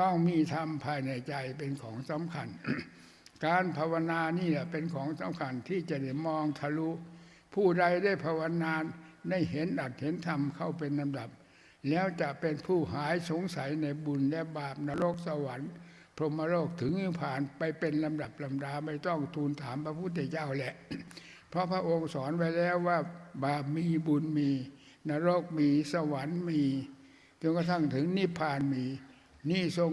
ต้องมีธรรมภายในใจเป็นของสำคัญ การภาวนานี่แหละเป็นของสำคัญที่จะได้มองทะลุ ผู้ใดได้ภาวนาได้เห็นอัดเห็นธรรมเข้าเป็นลำดับ แล้วจะเป็นผู้หายสงสัยในบุญและบาปนรกสวรรค์ พรหมโลกถึงนิพพานไปเป็นลำดับลำดาไม่ต้องทูลถามพระพุทธเจ้าแหละ เพราะพระองค์สอนไว้แล้วว่าบาปมีบุญมี นรกมีสวรรค์มีจนกระทั่งถึงนิพพานมี นี่ทรง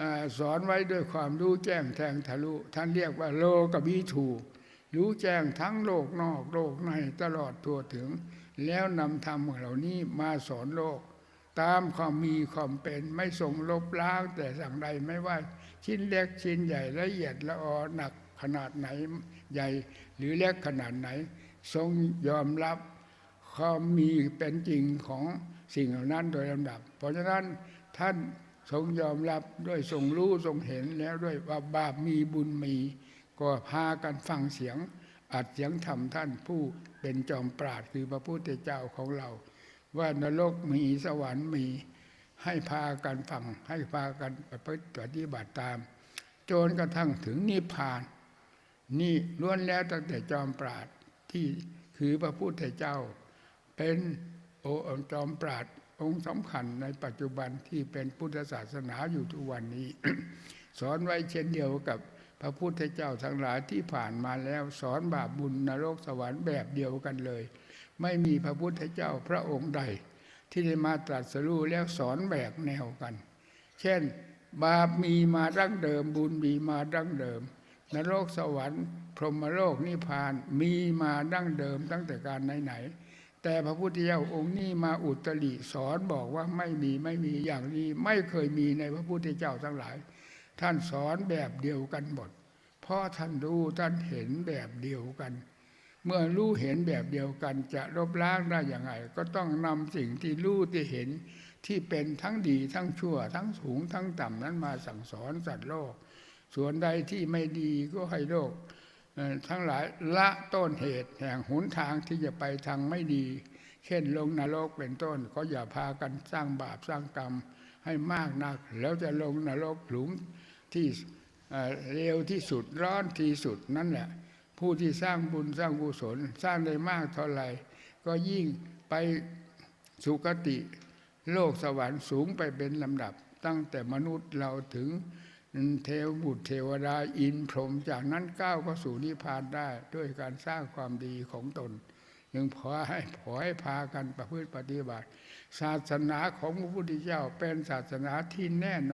อสอนไว้ด้วยความรู้แจ้งแทงทะลุ ท่านเรียกว่าโลกบิถูรู้แจ้งทั้งโลกนอกโลกในตลอดทั่วถึง แล้วนำธรรมเหล่านี้มาสอนโลก ตามความมีความเป็นไม่ทรงลบล้างแต่สั่งใดไม่ว่า ชิ้นเล็กชิ้นใหญ่ละเอียดละออหนักขนาดไหนใหญ่หรือเล็กขนาดไหน ทรงยอมรับความมีเป็นจริงของสิ่งเหล่านั้นโดยลำดับ เพราะฉะนั้นท่าน ทรงยอมรับด้วยทรงรู้ทรงเห็นแล้วด้วยว่าบาปมีบุญมี ก็พากันฟังเสียงอัดเสียงธรรมท่านผู้เป็นจอมปราดคือพระพุทธเจ้าของเรา ว่านรกมีสวรรค์มี ให้พากันฟัง ให้พากันปฏิบัติตาม จนกระทั่งถึงนิพพาน นี่ล้วนแล้วตั้งแต่จอมปราดที่คือพระพุทธเจ้า เป็นโอจอมปราด องค์สำคัญในปัจจุบันที่เป็นพุทธศาสนาอยู่ทุกวันนี้ สอนไว้เช่นเดียวกับพระพุทธเจ้าทั้งหลายที่ผ่านมาแล้วสอนบาปบุญนรกสวรรค์แบบเดียวกันเลย ไม่มีพระพุทธเจ้าพระองค์ใด ที่ได้มาตรัสรู้แล้วสอนแบกแนวกัน เช่น บาปมีมาดั้งเดิมบุญมีมาดั้งเดิม นรกสวรรค์ พรหมโลกนิพพานมีมาดั้งเดิมตั้งแต่การไหนๆ แต่พระพุทธเจ้าองค์นี้มาอุตริสอนบอกว่าไม่มีไม่มีอย่างนี้ไม่เคยมีในพระพุทธเจ้าทั้งหลาย ท่านสอนแบบเดียวกันหมดเพราะท่านรู้ท่านเห็นแบบเดียวกัน เมื่อรู้เห็นแบบเดียวกันจะลบล้างได้อย่างไรก็ต้องนำสิ่งที่รู้ที่เห็นที่เป็นทั้งดีทั้งชั่ว ทั้งสูงทั้งต่ำนั้นมาสั่งสอนสัตว์โลก ส่วนใดที่ไม่ดีก็ให้โลก ทั้งหลายละต้นเหตุแห่งหนทางที่จะไปทางไม่ดี เช่นลงนรกเป็นต้น ก็อย่าพากันสร้างบาปสร้างกรรมให้มากนัก แล้วจะลงนรกหลุมที่เร็วที่สุดร้อนที่สุดนั่นแหละ ผู้ที่สร้างบุญสร้างกุศลสร้างได้มากเท่าไหร่ ก็ยิ่งไปสุคติ โลกสวรรค์สูงไปเป็นลำดับ ตั้งแต่มนุษย์เราถึง เทวบุตรเทวดาอินพรหมจากนั้นก้าวก็สู่นิพพานได้ด้วยการสร้างความดีของตนยังขอให้ขอให้พากันประพฤติปฏิบัติ ศาสนาของพระพุทธเจ้าเป็นศาสนาที่แน่น